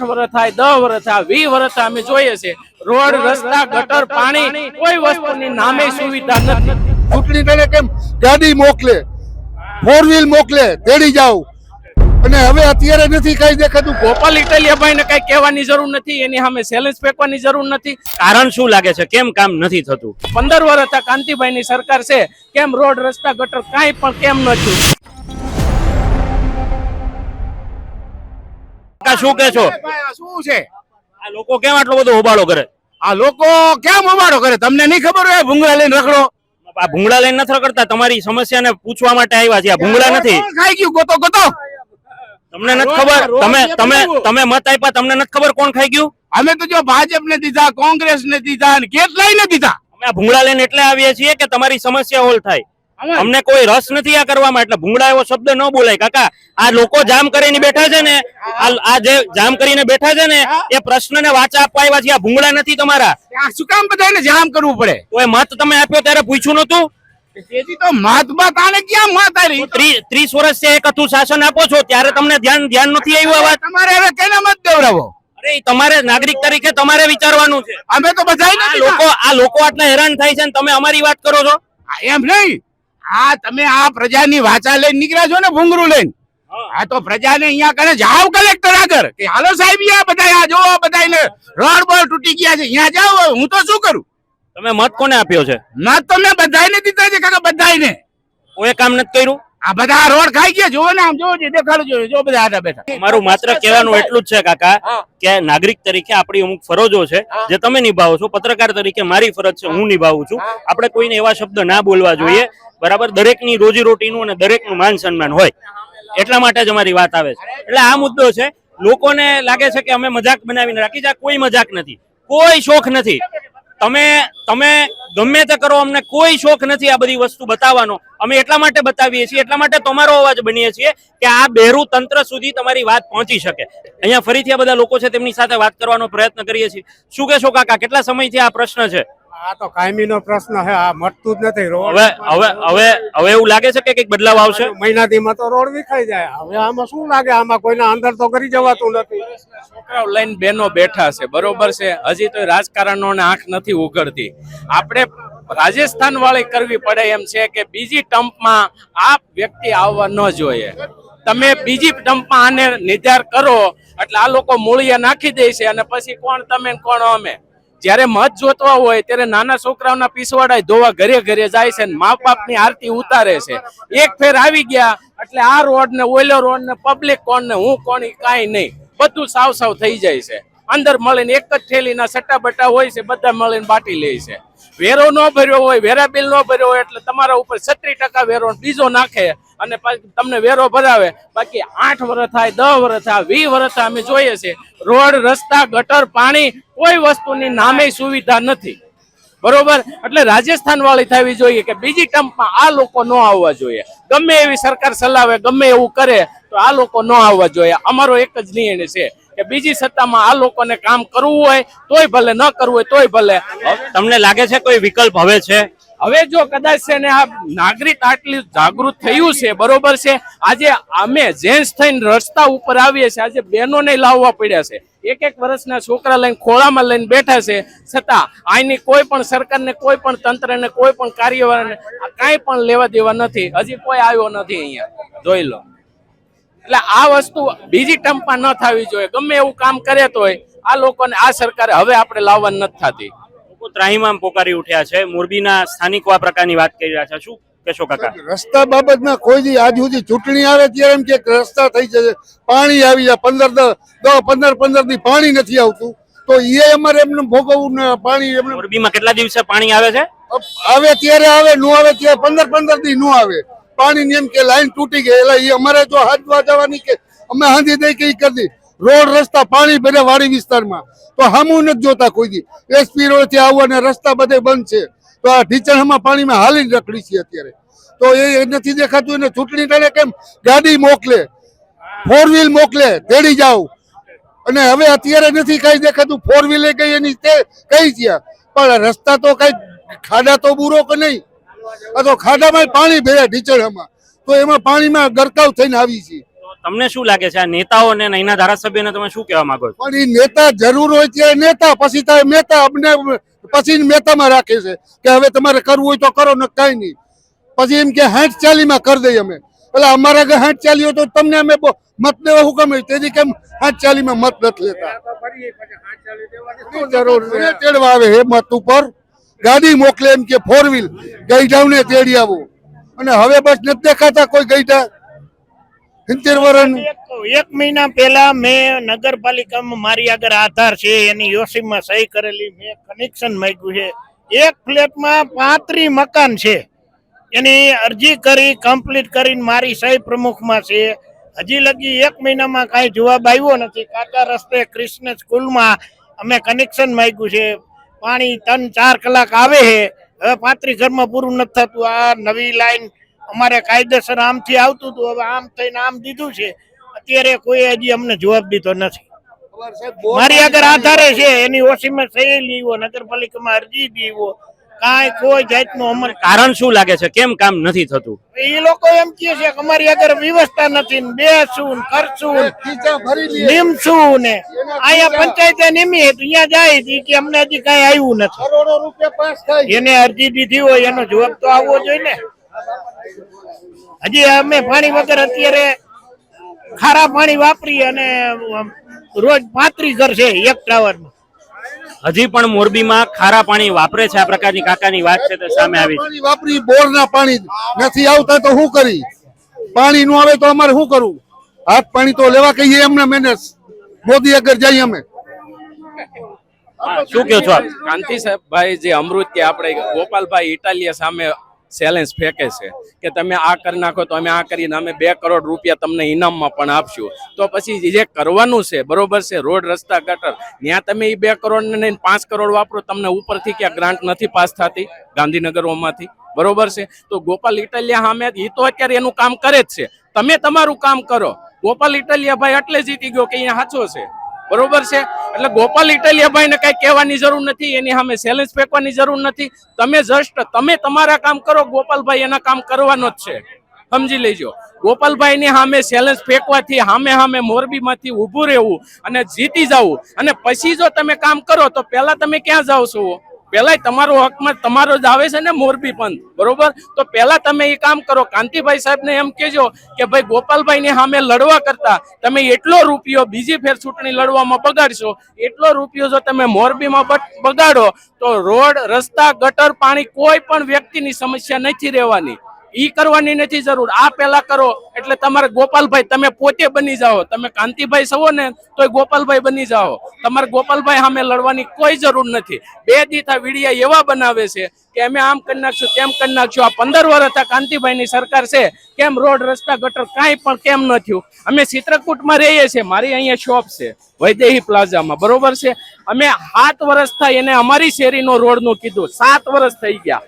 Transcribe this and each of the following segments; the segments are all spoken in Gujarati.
આઠ વર્ષ થાય દસ વર્ષ થાય વીસ વર્ષ થાય અમે જોઈએ છે રોડ રસ્તા ગટર પાણી કોઈ વસ્તુની નામે સુવિધા નથી. ચૂંટણી ટાણે કેમ? ગાડી મોકલે. ફોર વ્હીલ મોકલે. તેડી જાવ અને હવે અત્યારે નથી કઈ દેખાતું. ગોપાલ ઇટાલિયાભાઈ ને કઈ કહેવાની જરૂર નથી એની સામે સેલેન્સ ફેંકવાની જરૂર નથી. કારણ શું લાગે છે? કેમ કામ નથી થતું? પંદર વર્ષ હતા કાંતિભાઈ ની સરકાર છે. કેમ રોડ રસ્તા ગટર કાંઈ પણ કેમ નથી? શું કે છો? શું છે? આ લોકો કેમ આટલો બધો હોબાળો કરે? આ લોકો કેમ હોબાળો કરે? તમને નહીં ખબર હોય ભૂંગળા લઈને રખડો. આ ભૂંગળા લઈને નથી રખડતા તમારી સમસ્યાને પૂછવા માટે આવ્યા છે. આ ભૂંગળા નથી. ખાઈ ગયું ગોતો ગોતો. તમને નથી ખબર? તમે તમે તમે મત આપ્યા તમને નથી ખબર કોણ ખાઈ ગયું? અમે તો જો ભાજપ ને દીધા કોંગ્રેસ ને દીધા કેટલાય ને દીધા? અમે ભૂંગળા લઈને એટલે આવીએ છીએ કે તમારી સમસ્યા હોલ થાય. અમને કોઈ રસ નથી આ કરવામાં એટલે ભૂંગળા એવો શબ્દ ન બોલાય. કાકા આ લોકો જામ કરીને બેઠા છે ને આ જે જામ કરીને બેઠા છે ને એ પ્રશ્નને વાચા આપવા આવ્યા છે. આ ભૂંગળા નથી તમારા. શું કામ બધાને જામ કરવું પડે? કોઈ મત તમે આપ્યો ત્યારે પૂછ્યું નતું તો ક્યાં ત્રીસ વર્ષ એક હતું શાસન આપો છો ત્યારે તમને ધ્યાન ધ્યાન નથી આવ્યું આ તમારે હવે કેના મત દેવડાવો? અરે તમારે નાગરિક તરીકે તમારે વિચારવાનું છે. અમે તો બધા આ લોકો આ લોકો આટલા હેરાન થાય છે ને તમે અમારી વાત કરો છો? એમ નહીં. આ તમે આ પ્રજાની વાચા લઈને નીકળ્યા છો ને ભૂંગરું લઈને? આ તો પ્રજાને અહીંયા કરે જાવ કલેક્ટર આગળ કે હાલો સાહેબ આ બધા આ જોવો બધા રોડ બોલ તૂટી ગયા છે અહીંયા જાઓ હું તો શું કરું? તમે મત કોને આપ્યો છે? મત તો મેં બધાયને દીધા છે કાકા હું કોઈ કામ નથી કર્યું? આ બધા રોડ ખાઈ ગયા જોવો ને આમ જોવો છે દેખાડો જો જો બધા આટા બેઠા. મારું માત્ર કહેવાનું એટલું જ છે કાકા કે નાગરિક તરીકે આપણી અમુક ફરજો છે જે તમે નિભાવો છો. પત્રકાર તરીકે મારી ફરજ છે હું નિભાવું છું. આપણે કોઈને એવા શબ્દ ના બોલવા જોઈએ. બરાબર દરેકની રોજી રોટીનું અને દરેકનું માન સન્માન હોય. એટલા માટે જ અમારી વાત આવે છે. એટલે આ મુદ્દો છે લોકોને લાગે છે કે અમે મજાક બનાવીને રાખી છે. આ કોઈ મજાક નથી. કોઈ શોખ નથી. તમે તમે ગમે તે કરો અમને કોઈ શોખ નથી આ બધી વસ્તુ બતાવવાનો. અમે એટલા માટે બતાવીએ છીએ એટલા માટે તમારો અવાજ બનીએ છીએ કે આ બેરું તંત્ર સુધી તમારી વાત પહોંચી શકે. અહીંયા ફરીથી આ બધા લોકો છે તેમની સાથે વાત કરવાનો પ્રયત્ન કરીએ છીએ. શું કહેશો કાકા કેટલા સમયથી આ પ્રશ્ન છે? આ તો કાયમી નો પ્રશ્ન છે આ મટતું જ નથી રોડ હવે હવે હવે હવે એવું લાગે છે કે કંઈક બદલાવ આવશે? મહિનાથીમાં તો રોડ વિખાઈ જાય. હવે આમાં શું લાગે? આમાં કોઈના અંદર તો કરી જવાતું નથી. છોકરાઓ લઈને બેનો બેઠા છે, બરોબર છે? હજી તો રાજકારણોને આંખ નથી ઉઘડતી. આપણે રાજસ્થાન વાળી કરવી પડે એમ છે કે બીજી ટમ્પમાં આ વ્યક્તિ આવવા ન જોઈએ. તમે બીજી ટમ્પમાં આને નિર્ધાર કરો, એટલે આ લોકો મૂળિયા નાખી દે છે અને પછી કોણ તમે કોણ અમે? જ્યારે મત જોતવા હોય ત્યારે નાના છોકરાઓના પીસવાડા ધોવા ઘરે ઘરે જાય છે મા બાપની આરતી ઉતારે છે. એક ફેર આવી ગયા, એટલે આ રોડ ને ઓઈલો રોડ ને પબ્લિક કોણ ને હું કોણ કાંઈ નહીં. બધું સાવ સાવ થઈ જાય છે. અંદર મળીને એક જ થેલીના સટ્ટા બટ્ટા હોય છે, બધા મળીને બાટી લે છે. વેરો ન ભર્યો હોય, વેરા બિલ ન ભર્યો હોય, એટલે તમારા ઉપર છત્રીસ ટકા વેરો બીજો નાખે અને તમને વેરો ભરાવે. બાકી આઠ વર્ષ થાય, દસ વર્ષ થાય, વીસ વર્ષ થાય, અમે જોઈએ છીએ. રોડ, રસ્તા, ગટર, પાણી, કોઈ વસ્તુની નામે સુવિધા નથી. બરોબર? એટલે રાજસ્થાન વાળી થવી જોઈએ કે બીજી ટર્મમાં આ લોકો ન આવવા જોઈએ. ગમે એવી સરકાર ચલાવે, ગમે એવું કરે તો આ લોકો ન આવવા જોઈએ. અમારો એક જ નિર્ણય છે કે બીજી સત્તામાં આ લોકોને કામ કરવું હોય તોય ભલે ન કરવું હોય તોય ભલે. તમને લાગે છે કોઈ વિકલ્પ હવે છે? હવે જો કદાચ છે ને આ નાગરિક આટલી જાગૃત થયું છે બરોબર છે? આજે અમે જેન્ટ્સ થઈને રસ્તા ઉપર આવીએ છીએ આજે બહેનોને લાવવા પડ્યા છે. એક એક વર્ષના છોકરા લઈને ખોળામાં લઈને બેઠા છે. છતાં અહીંની કોઈ પણ સરકારને કોઈ પણ તંત્રને કોઈ પણ કાર્યવાહીને આ કાંઈ પણ લેવા દેવા નથી. હજી કોઈ આવ્યો નથી અહીંયા. જોઈ લો. એટલે આ વસ્તુ બીજી ટર્મમાં ન થવી જોઈએ. ગમે એવું કામ કરે તોય આ લોકોને આ સરકારે હવે આપણે લાવવાની નથી થતી. લોકો ત્રાહીમામ પોકારી ઉઠ્યા છે. મોરબીના સ્થાનિક આ પ્રકારની વાત કરી રહ્યા છે. શું કહેશો કાકા? રસ્તા બાબતમાં કોઈ દી આજ સુધી ચૂંટણી આવે ત્યારે એમ કે રસ્તા થઈ જશે પાણી આવી જાય પંદર દસ દસ પંદર પંદર દી પાણી નથી આવતું. તો એ અમારે એમને ભોગવવું પાણી એમને મોરબીમાં કેટલા દિવસે પાણી આવે છે? આવે ત્યારે આવે નો આવે ત્યારે પંદર પંદર દી નો આવે. પાણી એમ કે લાઈન તૂટી ગઈ. એટલે એ અમારે જો હાથવા જવાની કે અમે હાંધી દઈ કે ઈ કરી રોડ, રસ્તા, પાણી ભરે વાડી વિસ્તારમાં. તો હામું નથી જોતા કોઈ દી. એસપી રોડથી આવવાના રસ્તા બધે બંધ છે. તો આ ઢીચણમાં પાણીમાં હાલી રખડી છે અત્યારે. તો એ નથી દેખાતું એને ચૂંટણી ટાણે કેમ? ગાડી મોકલે. ફોર વ્હીલ મોકલે. તેડી જાવ અને હવે અત્યારે નથી કઈ દેખાતું. ફોર વ્હીલે કઈ એની તે કઈ ગયા. પણ રસ્તા તો કઈ ખાડા તો બુરો કે નહીં? આ તો ખાડામાં પાણી ભર્યા ઢીચડામાં તો એમાં પાણીમાં ગરકાવ થઈને આવી છે. તમને શું લાગે છે આ નેતાઓ અને અહીંના ધારાસભ્યને તમે શું કહેવા માંગો છો? પણ એ નેતા જરૂર હોય છે નેતા પછી થાય મહેતા અમને પછી મહેતામાં રાખે છે કે હવે તમારે કરવું હોય તો કરો ને કાંઈ નહીં. પછી એમ કે હાથ ચાલીમાં કરી દઈએ અમે. એટલે અમારા ઘરે હાથ ચાલી હોય તો તમને અમે મત દેવા હુકમ તેથી કેમ હાથ ચાલીમાં મત નથી લેતા? જરૂર તેડવા આવે હે મત ઉપર. ગાડી મોકલે એમ કે ફોર વ્હીલ ગઈઢાવ ને તેડી આવો. અને હવે બસ નથી દેખાતા કોઈ ગઈઢા. સિત્તેર વર્ષ એક- મહિના પહેલા મેં નગરપાલિકામાં મારી આગળ આધાર છે, એની યોશીમાં સહી કરેલી, મેં કનેક્શન માંગ્યું છે. એક ફ્લેટમાં પાંત્રી મકાન છે. એની અરજી કરી કમ્પ્લીટ કરીને મારી સહી પ્રમુખમાં છે. હજી લગી એક મહિનામાં કાંઈ જવાબ આવ્યો નથી. કાકા રસ્તે કૃષ્ણ સ્કૂલમાં અમે કનેક્શન માંગ્યું છે. પાણી ત્રણ ચાર કલાક આવે છે. હવે પાંત્રીસ ઘરમાં પૂરું નથી થતું. આ નવી લાઈન અમારે કાયદેસર આમથી આવતું હતું. હવે આમ થઈને આમ દીધું છે. અત્યારે કોઈ હજી અમને જવાબ દીધો નથી. મારી આગળ આધારે છે. એની ઓસીમાં સહી લીવો નગરપાલિકામાં અરજી દીવો કાંઈ કોઈ જાતનું અમલ કારણ શું લાગે છે? કેમ કામ નથી થતું? એ લોકો એમ કહે છે કે અમારી આગળ વ્યવસ્થા નથી ને બેસું ને કરશું નીમશું ને. અહીંયા પંચાયતે નીમી તો અહીંયા જાય કે અમને હજી કઈ આવ્યું નથી. કરોડો રૂપિયા પાસ થાય એને અરજી દીધી હોય એનો જવાબ તો આવવો જોઈએ ને. હજી અમે પાણી વગર અત્યારે ખારા પાણી વાપરી અને રોજ પાંત્રીસ ઘર છે એક ટાવરમાં. હજી પણ મોરબીમાં ખારા પાણી વાપરે છે આ પ્રકારની કાકાની વાત છે તે સામે આવી પાણી વાપરી બોર પાણી નથી આવતા તો શું કરી? પાણી નું આવે તો અમારે શું કરવું? હાથ પાણી તો લેવા કહીએ એમને મેનેજ. મોદી આગળ જઈએ અમે. શું કહો છો આપ? કાંતિ સાહેબ ભાઈ જે અમૃત કે આપણે ગોપાલભાઈ ઇટાલિયા સામે ચેલેન્જ ફેંકે છે કે તમે આ કરી નાખો તો અમે આ કરીને અમે બે કરોડ રૂપિયા તમને ઇનામમાં પણ આપશું. તો પછી જે કરવાનું છે, બરોબર છે, રોડ, રસ્તા, ગટર ત્યાં તમે એ બે કરોડને લઈને પાંચ કરોડ વાપરો, તમને ઉપરથી ક્યાં ગ્રાન્ટ નથી પાસ થતી? ગાંધીનગરોમાંથી. બરોબર છે? તો ગોપાલ ઇટલિયા સામે એ તો અત્યારે એનું કામ કરે જ છે. તમે તમારું કામ કરો. ગોપાલ ઇટલિયા ભાઈ એટલે જીતી ગયો કે અહીંયા સાચો છે? બરોબર છે? એટલે ગોપાલ ઇટાલિયાભાઈને કઈ કહેવાની જરૂર નથી, એની સામે ચેલેન્જ ફેંકવાની જરૂર નથી. તમે જસ્ટ તમે તમારા કામ કરો, ગોપાલભાઈ એના કામ કરવાનો જ છે. સમજી લેજો. ગોપાલભાઈ ની સામે ચેલેન્જ ફેંકવાથી સામે સામે મોરબીમાંથી ઊભું રહેવું અને જીતી જવું. અને પછી જો તમે કામ કરો, તો પહેલાં તમે ક્યાં જાઓ છો? પેલા તમારો હકમાં તમારો જ આવે છે ને મોરબી પંથ બરોબર? તો પેલા તમે એ કામ કરો. કાંતિભાઈ સાહેબ ને એમ કેજો કે ભાઈ ગોપાલભાઈ ની સામે લડવા કરતા તમે એટલો રૂપિયો બીજી ફેર ચૂંટણી લડવામાં બગાડશો, એટલો રૂપિયો જો તમે મોરબીમાં બગાડો, તો રોડ, રસ્તા, ગટર, પાણી કોઈ પણ વ્યક્તિની સમસ્યા નથી રહેવાની. ઈ કરવાની નથી જરૂર. આ પેલા કરો. એટલે તમારે ગોપાલભાઈ, તમે પોતે બની જાઓ. તમે કાંતિભાઈ છો ને તો ગોપાલભાઈ બની જાઓ. તમારે ગોપાલભાઈ સામે લડવાની કોઈ જરૂર નથી. બે દીથા વિડિયા એવા બનાવે છે કે અમે આમ કરી નાખશું, તેમ કરી નાખશું. આ પંદર વર્ષ હતા કાંતિભાઈની સરકાર છે. કેમ રોડ, રસ્તા, ગટર કાંઈ પણ કેમ ન થયું? અમે ચિત્રકૂટમાં રહીએ છીએ. મારી અહીંયા શોપ છે, વૈદેહી પ્લાઝામાં. બરોબર છે? અમે સાત વર્ષ થાય એને અમારી શેરીનો રોડનું કીધું. સાત વર્ષ થઈ ગયા.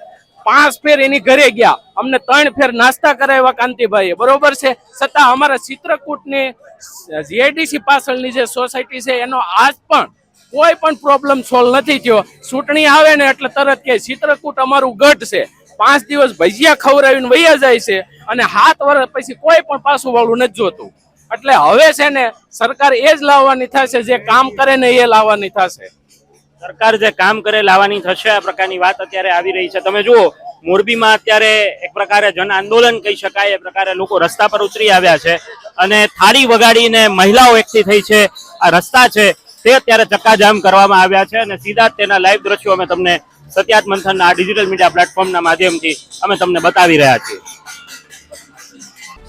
પાંચ ફેર એની ઘરે ગયા. અમને ત્રણ ફેર નાસ્તા કરાવ્યા કાંતિભાઈએ. બરોબર છે? છતાં અમારા ચિત્રકૂટની જીઆઈડીસી પાછળની જે સોસાયટી છે, એનો આજ પણ કોઈ પણ પ્રોબ્લેમ સોલ્વ નથી થયો. ચૂંટણી આવે ને એટલે તરત કે ચિત્રકૂટ અમારું ગઢ છે. પાંચ દિવસ ભજીયા ખવડાવીને વૈયા જાય છે અને સાત વર્ષ પછી કોઈ પણ પાછું વાળું નથી જોતું. એટલે હવે છે ને સરકાર એ જ લાવવાની થશે, જે કામ કરે ને એ લાવવાની થશે. સરકાર જે કામ કરે લાવવાની થશે, આ પ્રકારની વાત અત્યારે આવી રહી છે. તમે જુઓ, મોરબીમાં અત્યારે એક પ્રકારે જન આંદોલન કહી શકાય, એ પ્રકારે લોકો રસ્તા પર ઉતરી આવ્યા છે અને થાળી વગાડીને મહિલાઓ એકઠી થઈ છે. આ રસ્તા છે, તે અત્યારે ચક્કાજામ કરવામાં આવ્યા છે અને સીધા તેના લાઈવ દ્રશ્યો અમે તમને સત્યાત મંથનના ડિજિટલ મીડિયા પ્લેટફોર્મના માધ્યમથી અમે તમને બતાવી રહ્યા છીએ.